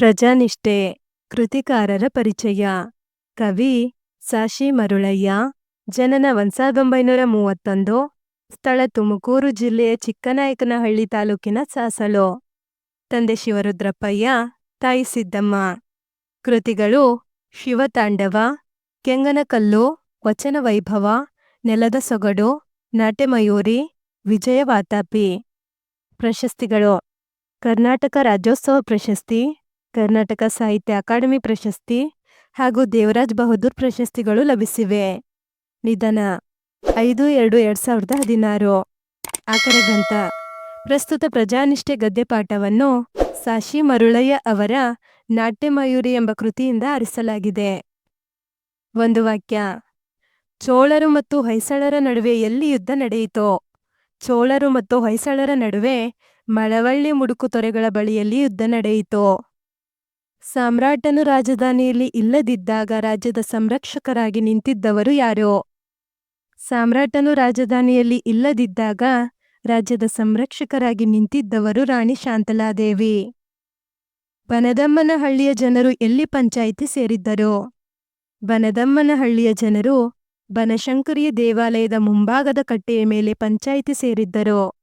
ಪ್ರಜಾನಿಷ್ಠೆ, ಕೃತಿಕಾರರ ಪರಿಚಯ. ಕವಿ ಸಾಶಿ ಮರುಳಯ್ಯ, ಜನನ ಒಂದು ಸಾವಿರದ ಒಂಬೈನೂರ ಮೂವತ್ತೊಂದು, ಸ್ಥಳ ತುಮಕೂರು ಜಿಲ್ಲೆಯ ಚಿಕ್ಕನಾಯಕನಹಳ್ಳಿ ತಾಲೂಕಿನ ಸಾಸಲು. ತಂದೆ ಶಿವರುದ್ರಪ್ಪಯ್ಯ, ತಾಯಿ ಸಿದ್ದಮ್ಮ. ಕೃತಿಗಳು ಶಿವತಾಂಡವ, ಕೆಂಗನಕಲ್ಲು, ವಚನ ವೈಭವ, ನೆಲದ ಸೊಗಡು ನಾಟ್ಯಮಯೂರಿ ವಿಜಯವಾತಾಪಿ ಪ್ರಶಸ್ತಿಗಳು. ಕರ್ನಾಟಕ ರಾಜ್ಯೋತ್ಸವ ಪ್ರಶಸ್ತಿ ಕರ್ನಾಟಕ ಸಾಹಿತ್ಯ ಅಕಾಡೆಮಿ ಪ್ರಶಸ್ತಿ ಹಾಗೂ ದೇವರಾಜ್ ಬಹದ್ದೂರ್ ಪ್ರಶಸ್ತಿಗಳು ಲಭಿಸಿವೆ. ನಿಧನ ಐದು ಎರಡು ಎರಡು ಸಾವಿರದ ಹದಿನಾರು. ಆಕರ ಗ್ರಂಥ. ಪ್ರಸ್ತುತ ಪ್ರಜಾನಿಷ್ಠೆ ಗದ್ಯ ಪಾಠವನ್ನು ಸಾಶಿ ಮರುಳಯ್ಯ ಅವರ ನಾಟ್ಯಮಯೂರಿ ಎಂಬ ಕೃತಿಯಿಂದ ಆರಿಸಲಾಗಿದೆ. ಒಂದು ವಾಕ್ಯ. ಚೋಳರು ಮತ್ತು ಹೊಯ್ಸಳರ ನಡುವೆ ಎಲ್ಲಿ ಯುದ್ಧ ನಡೆಯಿತೋ? ಚೋಳರು ಮತ್ತು ಹೊಯ್ಸಳರ ನಡುವೆ ಮಳವಳ್ಳಿ ಮುಡುಕು ತೊರೆಗಳ ಬಳಿಯಲ್ಲಿ ಯುದ್ಧ ನಡೆಯಿತು? ಸಾಮ್ರಾಟನು ರಾಜಧಾನಿಯಲ್ಲಿ ಇಲ್ಲದಿದ್ದಾಗ ರಾಜ್ಯದ ಸಂರಕ್ಷಕರಾಗಿ ನಿಂತಿದ್ದವರು ಯಾರೋ? ಸಾಮ್ರಾಟನು ರಾಜಧಾನಿಯಲ್ಲಿ ಇಲ್ಲದಿದ್ದಾಗ ರಾಜ್ಯದ ಸಂರಕ್ಷಕರಾಗಿ ನಿಂತಿದ್ದವರು ರಾಣಿ ಶಾಂತಲಾದೇವಿ. ಬನದಮ್ಮನಹಳ್ಳಿಯ ಜನರು ಎಲ್ಲಿ ಪಂಚಾಯಿತಿ ಸೇರಿದ್ದರು? ಬನದಮ್ಮನಹಳ್ಳಿಯ ಜನರು ಬನಶಂಕರಿಯ ದೇವಾಲಯದ ಮುಂಭಾಗದ ಕಟ್ಟೆಯ ಮೇಲೆ ಪಂಚಾಯಿತಿ ಸೇರಿದ್ದರು.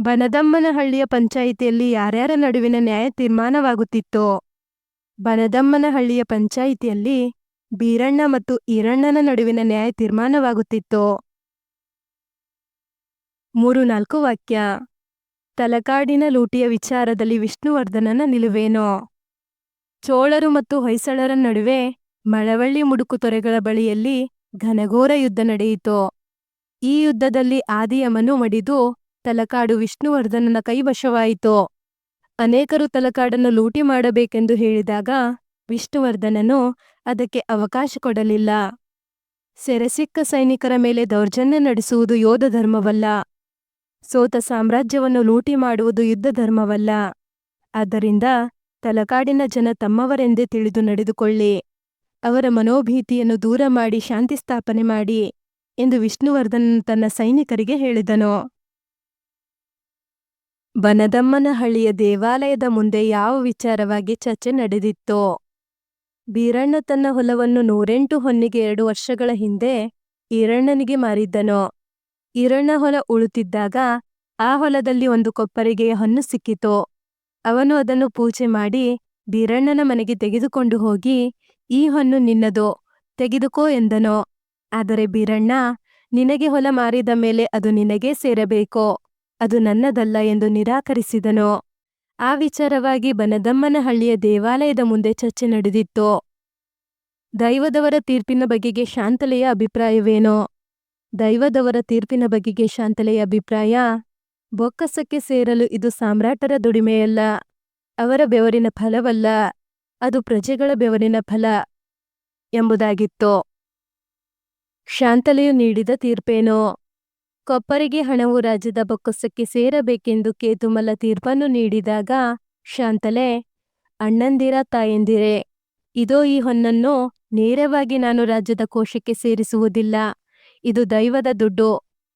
ಬನದಮ್ಮನಹಳ್ಳಿಯ ಪಂಚಾಯಿತಿಯಲ್ಲಿ ಯಾರ್ಯಾರ ನಡುವಿನ ನ್ಯಾಯ ತೀರ್ಮಾನವಾಗುತ್ತಿತ್ತೋ? ಬನದಮ್ಮನಹಳ್ಳಿಯ ಪಂಚಾಯಿತಿಯಲ್ಲಿ ಬೀರಣ್ಣ ಮತ್ತು ಈರಣ್ಣನ ನಡುವಿನ ನ್ಯಾಯ ತೀರ್ಮಾನವಾಗುತ್ತಿತ್ತೋ? ಮೂರು ನಾಲ್ಕು ವಾಕ್ಯ. ತಲಕಾಡಿನ ಲೂಟಿಯ ವಿಚಾರದಲ್ಲಿ ವಿಷ್ಣುವರ್ಧನನ ನಿಲುವೇನೋ? ಚೋಳರು ಮತ್ತು ಹೊಯ್ಸಳರ ನಡುವೆ ಮಳವಳ್ಳಿ ಮುಡುಕು ತೊರೆಗಳ ಬಳಿಯಲ್ಲಿ ಘನಘೋರ ಯುದ್ಧ ನಡೆಯಿತು? ಈ ಯುದ್ಧದಲ್ಲಿ ಆದಿಯಮನು ಮಡಿದು ತಲಕಾಡು ವಿಷ್ಣುವರ್ಧನನ ಕೈವಶವಾಯಿತು. ಅನೇಕರು ತಲಕಾಡನ್ನು ಲೂಟಿ ಮಾಡಬೇಕೆಂದು ಹೇಳಿದಾಗ ವಿಷ್ಣುವರ್ಧನನು ಅದಕ್ಕೆ ಅವಕಾಶ ಕೊಡಲಿಲ್ಲ. ಸೆರೆಸಿಕ್ಕ ಸೈನಿಕರ ಮೇಲೆ ದೌರ್ಜನ್ಯ ನಡೆಸುವುದು ಯೋಧ ಧರ್ಮವಲ್ಲ. ಸೋತ ಸಾಮ್ರಾಜ್ಯವನ್ನು ಲೂಟಿ ಮಾಡುವುದು ಯುದ್ಧ ಧರ್ಮವಲ್ಲ. ಆದ್ದರಿಂದ ತಲಕಾಡಿನ ಜನ ತಮ್ಮವರೆಂದೇ ತಿಳಿದು ನಡೆದುಕೊಳ್ಳಿ. ಅವರ ಮನೋಭೀತಿಯನ್ನು ದೂರ ಮಾಡಿ ಶಾಂತಿ ಸ್ಥಾಪನೆ ಮಾಡಿ ಎಂದು ವಿಷ್ಣುವರ್ಧನ್ ತನ್ನ ಸೈನಿಕರಿಗೆ ಹೇಳಿದನು. ಬನದಮ್ಮನಹಳ್ಳಿಯ ದೇವಾಲಯದ ಮುಂದೆ ಯಾವ ವಿಚಾರವಾಗಿ ಚರ್ಚೆ ನಡೆದಿತ್ತೋ? ಬೀರಣ್ಣ ತನ್ನ ಹೊಲವನ್ನು ನೂರೆಂಟು ಹೊನ್ನಿಗೆ ಎರಡು ವರ್ಷಗಳ ಹಿಂದೆ ಈರಣ್ಣನಿಗೆ ಮಾರಿದ್ದನು? ಈರಣ್ಣ ಹೊಲ ಉಳುತ್ತಿದ್ದಾಗ ಆ ಹೊಲದಲ್ಲಿ ಒಂದು ಕೊಪ್ಪರಿಗೆಯ ಹೊನ್ನು ಸಿಕ್ಕಿತು? ಅವನು ಅದನ್ನು ಪೂಜೆ ಮಾಡಿ ಬೀರಣ್ಣನ ಮನೆಗೆ ತೆಗೆದುಕೊಂಡು ಹೋಗಿ, ಈ ಹೊನ್ನು ನಿನ್ನದು? ತೆಗೆದುಕೋ ಎಂದನು? ಆದರೆ ಬೀರಣ್ಣ, ನಿನಗೆ ಹೊಲ ಮಾರಿದ ಮೇಲೆ ಅದು ನಿನಗೇ ಸೇರಬೇಕೋ? ಅದು ನನ್ನದಲ್ಲ ಎಂದು ನಿರಾಕರಿಸಿದನು. ಆ ವಿಚಾರವಾಗಿ ಬನದಮ್ಮನಹಳ್ಳಿಯ ದೇವಾಲಯದ ಮುಂದೆ ಚರ್ಚೆ ನಡೆದಿತ್ತು. ದೈವದವರ ತೀರ್ಪಿನ ಬಗೆಗೆ ಶಾಂತಲೆಯ ಅಭಿಪ್ರಾಯವೇನೋ? ದೈವದವರ ತೀರ್ಪಿನ ಬಗೆಗೆ ಶಾಂತಲೆಯ ಅಭಿಪ್ರಾಯ, ಬೊಕ್ಕಸಕ್ಕೆ ಸೇರಲು ಇದು ಸಾಮ್ರಾಟರ ದುಡಿಮೆಯಲ್ಲ, ಅವರ ಬೆವರಿನ ಫಲವಲ್ಲ, ಅದು ಪ್ರಜೆಗಳ ಬೆವರಿನ ಫಲ ಎಂಬುದಾಗಿತ್ತು. ಶಾಂತಲೆಯು ನೀಡಿದ ತೀರ್ಪೇನೋ? ಕೊಪ್ಪರಿಗೆ ಹಣವು ರಾಜ್ಯದ ಬೊಕ್ಕಸಕ್ಕೆ ಸೇರಬೇಕೆಂದು ಕೇತುಮಲ ತೀರ್ಪನ್ನು ನೀಡಿದಾಗ, ಶಾಂತಲೆ, ಅಣ್ಣಂದಿರ ತಾಯಂದಿರೆ, ಇದೋ ಈ ಹೊನ್ನನ್ನು ನೇರವಾಗಿ ನಾನು ರಾಜ್ಯದ ಕೋಶಕ್ಕೆ ಸೇರಿಸುವುದಿಲ್ಲ. ಇದು ದೈವದ ದುಡ್ಡು,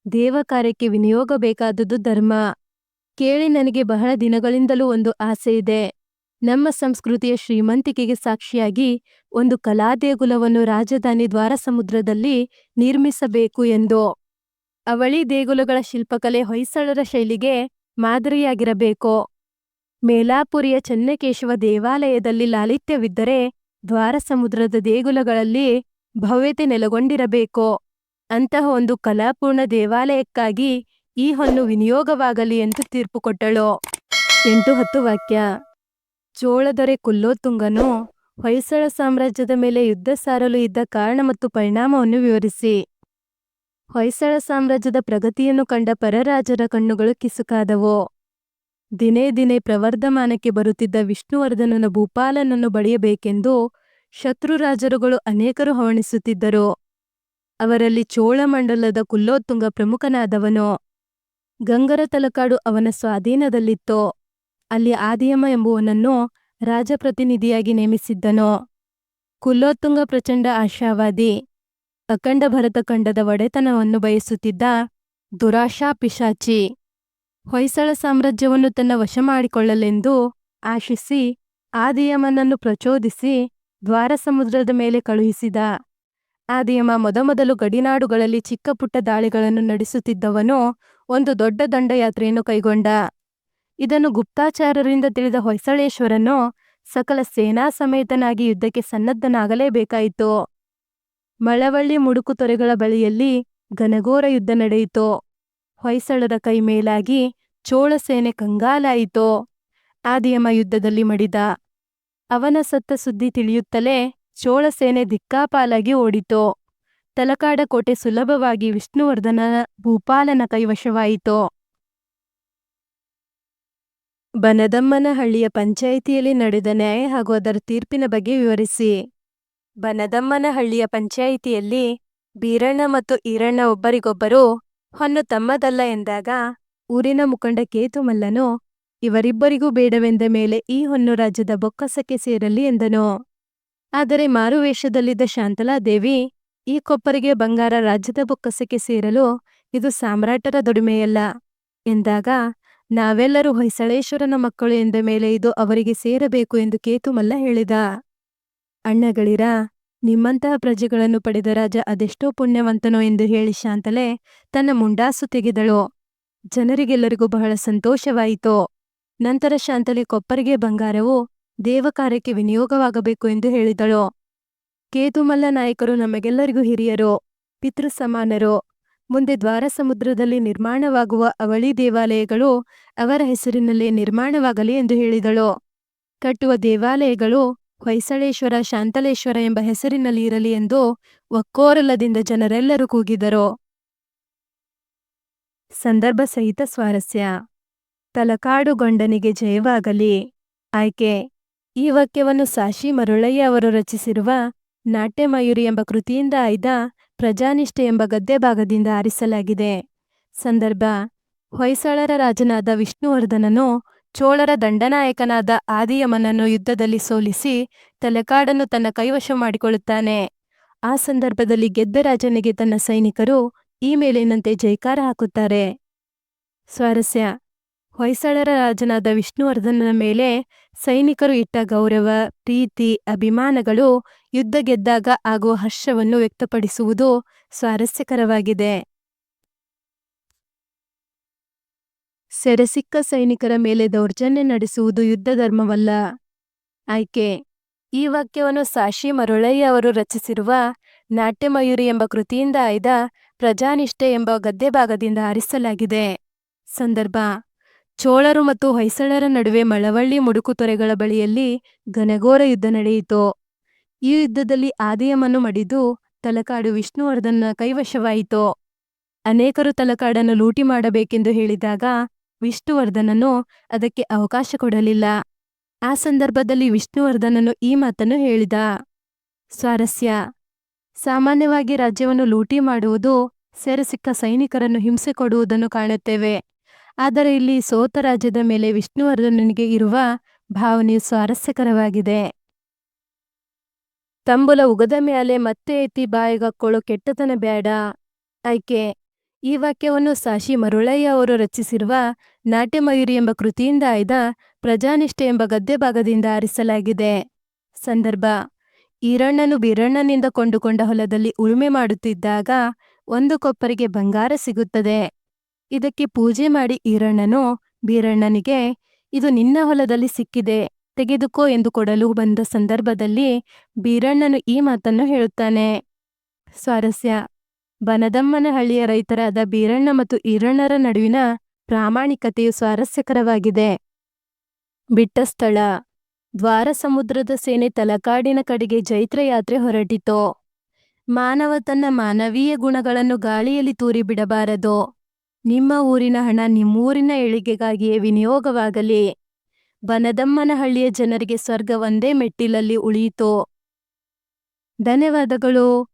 ದೇವ ಕಾರ್ಯಕ್ಕೆ ವಿನಿಯೋಗ ಬೇಕಾದುದು ಧರ್ಮ. ಕೇಳಿ ನನಗೆ ಬಹಳ ದಿನಗಳಿಂದಲೂ ಒಂದು ಆಸೆ ಇದೆ. ನಮ್ಮ ಸಂಸ್ಕೃತಿಯ ಶ್ರೀಮಂತಿಕೆಗೆ ಸಾಕ್ಷಿಯಾಗಿ ಒಂದು ಕಲಾದೇಗುಲವನ್ನು ರಾಜಧಾನಿ ದ್ವಾರ ಸಮುದ್ರದಲ್ಲಿ ನಿರ್ಮಿಸಬೇಕು ಎಂದು. ಅವಳಿ ದೇಗುಲಗಳ ಶಿಲ್ಪಕಲೆ ಹೊಯ್ಸಳರ ಶೈಲಿಗೆ ಮಾದರಿಯಾಗಿರಬೇಕು. ಮೇಲಾಪುರಿಯ ಚೆನ್ನಕೇಶವ ದೇವಾಲಯದಲ್ಲಿ ಲಾಲಿತ್ಯವಿದ್ದರೆ ದ್ವಾರಸಮುದ್ರದ ದೇಗುಲಗಳಲ್ಲಿ ಭವ್ಯತೆ ನೆಲೆಗೊಂಡಿರಬೇಕು. ಅಂತಹ ಒಂದು ಕಲಾಪೂರ್ಣ ದೇವಾಲಯಕ್ಕಾಗಿ ಈ ಹೊನ್ನು ವಿನಿಯೋಗವಾಗಲಿ ಎಂದು ತೀರ್ಪು ಕೊಟ್ಟಳು. ಎಂಟು ಹತ್ತು ವಾಕ್ಯ. ಚೋಳದೊರೆ ಕುಲ್ಲೋತುಂಗನು ಹೊಯ್ಸಳ ಸಾಮ್ರಾಜ್ಯದ ಮೇಲೆ ಯುದ್ಧ ಸಾರಲು ಇದ್ದ ಕಾರಣ ಮತ್ತು ಪರಿಣಾಮವನ್ನು ವಿವರಿಸಿ. ಹೊಯ್ಸಳ ಸಾಮ್ರಾಜ್ಯದ ಪ್ರಗತಿಯನ್ನು ಕಂಡ ಪರರಾಜರ ಕಣ್ಣುಗಳು ಕಿಸುಕಾದವು. ದಿನೇ ದಿನೇ ಪ್ರವರ್ಧಮಾನಕ್ಕೆ ಬರುತ್ತಿದ್ದ ವಿಷ್ಣುವರ್ಧನನ ಭೂಪಾಲನನ್ನು ಬಳಿಯಬೇಕೆಂದು ಶತ್ರುರಾಜರುಗಳು ಅನೇಕರು ಹವಣಿಸುತ್ತಿದ್ದರು. ಅವರಲ್ಲಿ ಚೋಳಮಂಡಲದ ಕುಲ್ಲೋತ್ತುಂಗ ಪ್ರಮುಖನಾದವನು. ಗಂಗರ ತಲಕಾಡು ಅವನ ಸ್ವಾಧೀನದಲ್ಲಿತ್ತು. ಅಲ್ಲಿ ಆದಿಯಮ ಎಂಬುವನನ್ನು ರಾಜಪ್ರತಿನಿಧಿಯಾಗಿ ನೇಮಿಸಿದ್ದನು. ಕುಲ್ಲೋತ್ತುಂಗ ಪ್ರಚಂಡ ಆಶಾವಾದಿ. ಅಖಂಡ ಭರತಖಂಡದ ಒಡೆತನವನ್ನು ಬಯಸುತ್ತಿದ್ದ ದುರಾಶಾ ಪಿಶಾಚಿ ಹೊಯ್ಸಳ ಸಾಮ್ರಾಜ್ಯವನ್ನು ತನ್ನ ವಶ ಮಾಡಿಕೊಳ್ಳಲೆಂದು ಆಶಿಸಿ ಆದಿಯಮನನ್ನು ಪ್ರಚೋದಿಸಿ ದ್ವಾರಸಮುದ್ರದ ಮೇಲೆ ಕಳುಹಿಸಿದ. ಆದಿಯಮ ಮೊದಮೊದಲು ಗಡಿನಾಡುಗಳಲ್ಲಿ ಚಿಕ್ಕ ಪುಟ್ಟ ದಾಳಿಗಳನ್ನು ನಡೆಸುತ್ತಿದ್ದವನು ಒಂದು ದೊಡ್ಡ ದಂಡಯಾತ್ರೆಯನ್ನು ಕೈಗೊಂಡ. ಇದನ್ನು ಗುಪ್ತಾಚಾರರಿಂದ ತಿಳಿದ ಹೊಯ್ಸಳೇಶ್ವರನು ಸಕಲ ಸೇನಾ ಸಮೇತನಾಗಿ ಯುದ್ಧಕ್ಕೆ ಸನ್ನದ್ಧನಾಗಲೇಬೇಕಾಯಿತು. ಮಳವಳ್ಳಿ ಮುಡುಕು ತೊರೆಗಳ ಬಳಿಯಲ್ಲಿ ಘನಘೋರ ಯುದ್ಧ ನಡೆಯಿತು? ಹೊಯ್ಸಳರ ಕೈ ಮೇಲಾಗಿ ಚೋಳ ಸೇನೆ ಕಂಗಾಲಾಯಿತು? ಆದಿಯಮ ಯುದ್ಧದಲ್ಲಿ ಮಡಿದ ಅವನ ಸತ್ತ ಸುದ್ದಿ ತಿಳಿಯುತ್ತಲೇ ಚೋಳ ಸೇನೆ ದಿಕ್ಕಾಪಾಲಾಗಿ ಓಡಿತು? ತಲಕಾಡ ಕೋಟೆ ಸುಲಭವಾಗಿ ವಿಷ್ಣುವರ್ಧನ ಭೂಪಾಲನ ಕೈವಶವಾಯಿತು? ಬನದಮ್ಮನಹಳ್ಳಿಯ ಪಂಚಾಯಿತಿಯಲ್ಲಿ ನಡೆದ ನ್ಯಾಯ ಹಾಗೂ ಅದರ ತೀರ್ಪಿನ ಬಗ್ಗೆ ವಿವರಿಸಿ. ಬನದಮ್ಮನಹಳ್ಳಿಯ ಪಂಚಾಯಿತಿಯಲ್ಲಿ ಬೀರಣ್ಣ ಮತ್ತು ಈರಣ್ಣ ಒಬ್ಬರಿಗೊಬ್ಬರು ಹೊನ್ನು ತಮ್ಮದಲ್ಲ ಎಂದಾಗ ಊರಿನ ಮುಖಂಡ ಕೇತುಮಲ್ಲನು ಇವರಿಬ್ಬರಿಗೂ ಬೇಡವೆಂದ ಮೇಲೆ ಈ ಹೊನ್ನು ರಾಜ್ಯದ ಬೊಕ್ಕಸಕ್ಕೆ ಸೇರಲಿ ಎಂದನು. ಆದರೆ ಮಾರುವೇಷದಲ್ಲಿದ್ದ ಶಾಂತಲಾದೇವಿ, ಈ ಕೊಪ್ಪರಿಗೆ ಬಂಗಾರ ರಾಜ್ಯದ ಬೊಕ್ಕಸಕ್ಕೆ ಸೇರಲು ಇದು ಸಾಮ್ರಾಟರ ದುಡಿಮೆಯಲ್ಲ ಎಂದಾಗ, ನಾವೆಲ್ಲರೂ ಹೊಯ್ಸಳೇಶ್ವರನ ಮಕ್ಕಳು ಎಂದ ಮೇಲೆ ಇದು ಅವರಿಗೆ ಸೇರಬೇಕು ಎಂದು ಕೇತುಮಲ್ಲ ಹೇಳಿದ. ಅಣ್ಣಗಳಿರ, ನಿಮ್ಮಂತಹ ಪ್ರಜೆಗಳನ್ನು ಪಡೆದ ರಾಜ ಅದೆಷ್ಟೋ ಪುಣ್ಯವಂತನೋ ಎಂದು ಹೇಳಿ ಶಾಂತಲೆ ತನ್ನ ಮುಂಡಾಸು ತೆಗೆದಳು. ಜನರಿಗೆಲ್ಲರಿಗೂ ಬಹಳ ಸಂತೋಷವಾಯಿತು. ನಂತರ ಶಾಂತಲೆ ಕೊಪ್ಪರಿಗೆ ಬಂಗಾರವು ದೇವಕಾರ್ಯಕ್ಕೆ ವಿನಿಯೋಗವಾಗಬೇಕು ಎಂದು ಹೇಳಿದಳು. ಕೇತುಮಲ್ಲ ನಾಯಕರು ನಮಗೆಲ್ಲರಿಗೂ ಹಿರಿಯರು ಪಿತೃ ಸಮಾನರು ಮುಂದೆ ದ್ವಾರ ಸಮುದ್ರದಲ್ಲಿ ನಿರ್ಮಾಣವಾಗುವ ಅವಳಿ ದೇವಾಲಯಗಳು ಅವರ ಹೆಸರಿನಲ್ಲೇ ನಿರ್ಮಾಣವಾಗಲಿ ಎಂದು ಹೇಳಿದಳು. ಕಟ್ಟುವ ದೇವಾಲಯಗಳು ಹೊಯ್ಸಳೇಶ್ವರ, ಶಾಂತಲೇಶ್ವರ ಎಂಬ ಹೆಸರಿನಲ್ಲಿ ಇರಲಿ ಎಂದು ಒಕ್ಕೋರಲದಿಂದ ಜನರೆಲ್ಲರೂ ಕೂಗಿದರು. ಸಂದರ್ಭ ಸಹಿತ ಸ್ವಾರಸ್ಯ. ತಲಕಾಡುಗೊಂಡನಿಗೆ ಜಯವಾಗಲಿ. ಆಯ್ಕೆ. ಈ ವಾಕ್ಯವನ್ನು ಸಾಶಿ ಮರುಳಯ್ಯ ಅವರು ರಚಿಸಿರುವ ನಾಟ್ಯಮಯೂರಿ ಎಂಬ ಕೃತಿಯಿಂದ ಆಯ್ದ ಪ್ರಜಾನಿಷ್ಠೆ ಎಂಬ ಗದ್ಯಭಾಗದಿಂದ ಆರಿಸಲಾಗಿದೆ. ಸಂದರ್ಭ. ಹೊಯ್ಸಳರ ರಾಜನಾದ ವಿಷ್ಣುವರ್ಧನನು ಚೋಳರ ದಂಡನಾಯಕನಾದ ಆದಿಯಮನನ್ನು ಯುದ್ಧದಲ್ಲಿ ಸೋಲಿಸಿ ತಲೆಕಾಡನ್ನು ತನ್ನ ಕೈವಶ ಮಾಡಿಕೊಳ್ಳುತ್ತಾನೆ. ಆ ಸಂದರ್ಭದಲ್ಲಿ ಗೆದ್ದ ರಾಜನಿಗೆ ತನ್ನ ಸೈನಿಕರು ಈ ಮೇಲಿನಂತೆ ಜೈಕಾರ ಹಾಕುತ್ತಾರೆ. ಸ್ವಾರಸ್ಯ. ಹೊಯ್ಸಳರ ರಾಜನಾದ ವಿಷ್ಣುವರ್ಧನನ ಮೇಲೆ ಸೈನಿಕರು ಇಟ್ಟ ಗೌರವ, ಪ್ರೀತಿ, ಅಭಿಮಾನಗಳು ಯುದ್ಧ ಗೆದ್ದಾಗ ಆಗುವ ಹರ್ಷವನ್ನು ವ್ಯಕ್ತಪಡಿಸುವುದು ಸ್ವಾರಸ್ಯಕರವಾಗಿದೆ. ಸೆರೆಸಿಕ್ಕ ಸೈನಿಕರ ಮೇಲೆ ದೌರ್ಜನ್ಯ ನಡೆಸುವುದು ಯುದ್ಧ ಧರ್ಮವಲ್ಲ ಆಯ್ಕೆ. ಈ ವಾಕ್ಯವನ್ನು ಸಾಶಿ ಮರುಳಯ್ಯ ಅವರು ರಚಿಸಿರುವ ನಾಟ್ಯಮಯೂರಿ ಎಂಬ ಕೃತಿಯಿಂದ ಆಯ್ದ ಪ್ರಜಾನಿಷ್ಠೆ ಎಂಬ ಗದ್ದೆ ಭಾಗದಿಂದ ಆರಿಸಲಾಗಿದೆ. ಸಂದರ್ಭ. ಚೋಳರು ಮತ್ತು ಹೊಯ್ಸಳರ ನಡುವೆ ಮಳವಳ್ಳಿ ಮುಡುಕುತೊರೆಗಳ ಬಳಿಯಲ್ಲಿ ಘನಘೋರ ಯುದ್ಧ ನಡೆಯಿತು. ಈ ಯುದ್ಧದಲ್ಲಿ ಆದಿಯಮನ್ನು ಮಡಿದು ತಲಕಾಡು ವಿಷ್ಣುವರ್ಧನ ಕೈವಶವಾಯಿತು. ಅನೇಕರು ತಲಕಾಡನ್ನು ಲೂಟಿ ಮಾಡಬೇಕೆಂದು ಹೇಳಿದಾಗ ವಿಷ್ಣುವರ್ಧನನು ಅದಕ್ಕೆ ಅವಕಾಶ ಕೊಡಲಿಲ್ಲ. ಆ ಸಂದರ್ಭದಲ್ಲಿ ವಿಷ್ಣುವರ್ಧನನು ಈ ಮಾತನ್ನು ಹೇಳಿದ. ಸ್ವಾರಸ್ಯ, ಸಾಮಾನ್ಯವಾಗಿ ರಾಜ್ಯವನ್ನು ಲೂಟಿ ಮಾಡುವುದು ಸೆರೆಸಿಕ್ಕ ಸೈನಿಕರನ್ನು ಹಿಂಸೆ ಕೊಡುವುದನ್ನು ಕಾಣುತ್ತೇವೆ. ಆದರೆ ಇಲ್ಲಿ ಸೋತ ರಾಜ್ಯದ ಮೇಲೆ ವಿಷ್ಣುವರ್ಧನನಿಗೆ ಇರುವ ಭಾವನೆಯು ಸ್ವಾರಸ್ಯಕರವಾಗಿದೆ. ತಂಬುಲ ಉಗದ ಮೇಲೆ ಮತ್ತೆ ಎತ್ತಿ ಬಾಯಿಗಕ್ಕೊಳ್ಳೋ ಕೆಟ್ಟತನ ಬೇಡ. ಆಯ್ಕೆ ಈ ವಾಕ್ಯವನ್ನು ಸಾಶಿ ಮರುಳಯ್ಯ ಅವರು ರಚಿಸಿರುವ ನಾಟ್ಯಮಯೂರಿ ಎಂಬ ಕೃತಿಯಿಂದ ಆಯ್ದ ಪ್ರಜಾನಿಷ್ಠೆ ಎಂಬ ಗದ್ಯ ಭಾಗದಿಂದ ಆರಿಸಲಾಗಿದೆ. ಸಂದರ್ಭ, ಈರಣ್ಣನು ಬೀರಣ್ಣನಿಂದ ಕೊಂಡುಕೊಂಡ ಹೊಲದಲ್ಲಿ ಉಳುಮೆ ಮಾಡುತ್ತಿದ್ದಾಗ ಒಂದು ಕೊಪ್ಪರಿಗೆ ಬಂಗಾರ ಸಿಗುತ್ತದೆ. ಇದಕ್ಕೆ ಪೂಜೆ ಮಾಡಿ ಈರಣ್ಣನು, ಬೀರಣ್ಣನಿಗೆ, ಇದು ನಿನ್ನ ಹೊಲದಲ್ಲಿ ಸಿಕ್ಕಿದೆ, ತೆಗೆದುಕೋ ಎಂದು ಕೊಡಲು ಬಂದ ಸಂದರ್ಭದಲ್ಲಿ ಬೀರಣ್ಣನು ಈ ಮಾತನ್ನು ಹೇಳುತ್ತಾನೆ. ಸ್ವಾರಸ್ಯ ಬನದಮ್ಮನಹಳ್ಳಿಯ ರೈತರಾದ ಬೀರಣ್ಣ ಮತ್ತು ಈರಣ್ಣರ ನಡುವಿನ ಪ್ರಾಮಾಣಿಕತೆಯು ಸ್ವಾರಸ್ಯಕರವಾಗಿದೆ. ಬಿಟ್ಟ ಸ್ಥಳ. ದ್ವಾರ ಸಮುದ್ರದ ಸೇನೆ ತಲಕಾಡಿನ ಕಡೆಗೆ ಜೈತ್ರ ಯಾತ್ರೆ ಹೊರಟಿತು. ಮಾನವ ತನ್ನ ಮಾನವೀಯ ಗುಣಗಳನ್ನು ಗಾಳಿಯಲ್ಲಿ ತೂರಿ ಬಿಡಬಾರದು. ನಿಮ್ಮ ಊರಿನ ಹಣ ನಿಮ್ಮೂರಿನ ಏಳಿಗೆಗಾಗಿಯೇ ವಿನಿಯೋಗವಾಗಲಿ. ಬನದಮ್ಮನಹಳ್ಳಿಯ ಜನರಿಗೆ ಸ್ವರ್ಗ ಒಂದೇ ಮೆಟ್ಟಿಲಲ್ಲಿ ಉಳಿಯಿತು. ಧನ್ಯವಾದಗಳು.